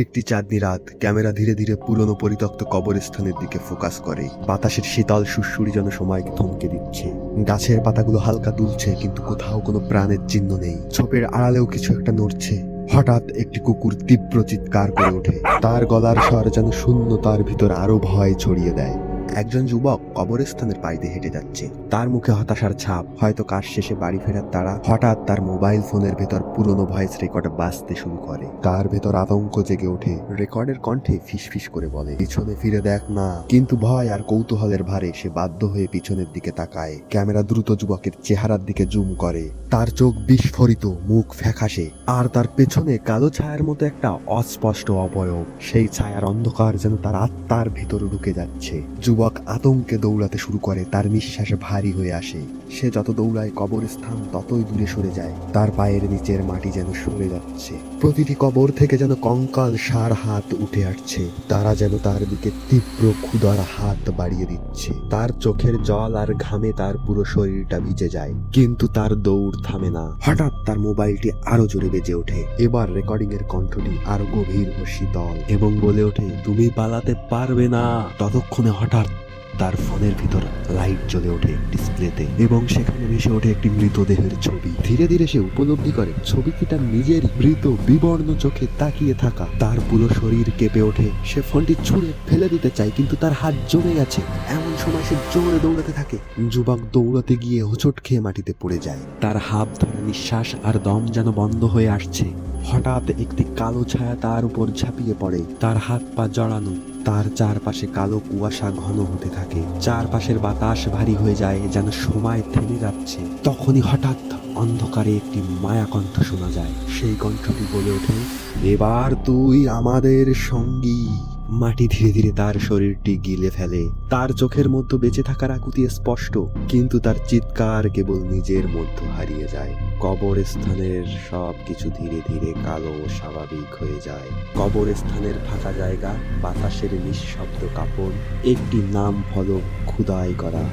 একটি চাঁদনি রাত ক্যামেরা ধীরে ধীরে পুরনো পরিত্যক্ত কবরস্থানের দিকে ফোকাস করে। বাতাসের শীতল সুসুরি যেন সময়কে থমকে দিচ্ছে। গাছের পাতাগুলো হালকা দুলছে, কিন্তু কোথাও কোনো প্রাণের চিহ্ন নেই। ছোপের আড়ালেও কিছু একটা নড়ছে। হঠাৎ একটি কুকুর তীব্র চিৎকার করে ওঠে। তার গলার স্বর যেন শূন্যতার ভিতর আরও ভয় ছড়িয়ে দেয়। একজন যুবক কবরস্থানের পাইতে হেঁটে যাচ্ছে। তার মুখে হতাশার ছাপ। হয়তো কাজ শেষে বাড়ি ফেরার তারা হঠাৎ তার মোবাইল ফোনের ভেতর পুরনো ভয়েস রেকর্ড বাজতে শুরু করে। তার ভেতর আতঙ্ক জেগে ওঠে। রেকর্ডের কণ্ঠে ফিসফিস করে বলে, পিছনে ফিরে দেখ না। কিন্তু ভয় আর কৌতূহলের ভারে সে বাধ্য হয়ে পিছনের দিকে তাকায়। ক্যামেরা দ্রুত যুবকের চেহারার দিকে জুম করে। তার চোখ বিস্ফোরিত, মুখ ফ্যাকাশে। আর তার পেছনে কালো ছায়ার মতো একটা অস্পষ্ট অবয়ব। সেই ছায়ার অন্ধকার যেন তার আত্মার ভিতরে ঢুকে যাচ্ছে। যুবক আতঙ্কে দৌড়াতে শুরু করে, তার নিঃশ্বাস ভারী হয়ে আসে। সে যত দৌড়ায় কবরস্থান, ততই দূরে সরে যায়। তার পায়ের নিচের মাটি যেন সরে যাচ্ছে। প্রতিটি কবর থেকে যেন কঙ্কাল, সার হাত উঠে আসছে। তারা যেন তার দিকে তীব্র ক্ষুদার হাত বাড়িয়ে দিচ্ছে। তার চোখের জল আর ঘামে তার পুরো শরীরটা ভিজে যায়। কিন্তু তার দৌড় থামে না। হঠাৎ তার মোবাইলটি আরও জোরে বেজে ওঠে। এবার রেকর্ডিং এর কণ্ঠটি আরও গভীর ও শীতল এবং বলে ওঠে, তুমি পালাতে পারবে না। ততক্ষণে হঠাৎ তার ফোনের ভিতর লাইট জ্বলে ওঠে ডিসপ্লেতে এবং সেখানে ভেসে ওঠে একটি মৃতদেহের ছবি। ধীরে ধীরে সে উপলব্ধি করে, ছবিটি তার নিজের মৃত, বিবর্ণ চোখে তাকিয়ে থাকা, তার পুরো শরীর কেঁপে ওঠে। সে ফোনটি ছুঁড়ে ফেলে দিতে চায়, কিন্তু তার হাত জমে গেছে। এমন সময় সে জোরে দৌড়াতে থাকে। যুবক দৌড়াতে গিয়ে হোঁচট খেয়ে মাটিতে পড়ে যায়। তার হাত ধরে নিঃশ্বাস আর দম যেন বন্ধ হয়ে আসছে। হঠাৎ একটি কালো ছায়া তার উপর ঝাঁপিয়ে পড়ে। তার হাত পা জড়ানো। তার চারপাশে কালো কুয়াশা ঘন হতে থাকে। চারপাশের বাতাস ভারী হয়ে যায়, যেন সময় থেমে যাচ্ছে। তখনই হঠাৎ অন্ধকারে একটি মায়া কণ্ঠ শোনা যায়। সেই কণ্ঠটি বলে ওঠে, এবার তুই আমাদের সঙ্গী। মাটি ধীরে ধীরে তার শরীরটি গিলে ফেলে। তার চোখের মধ্যে বেঁচে থাকার আকুতি স্পষ্ট, কিন্তু তার চিৎকার কেবল নিজের মধ্যে হারিয়ে যায়। কবরস্থানের সব কিছু ধীরে ধীরে কালো স্বাভাবিক হয়ে যায়। কবরস্থানের ফাঁকা জায়গা, বাতাসের নিঃশব্দ কাপড়, একটি নাম ফলক খুদাই করা।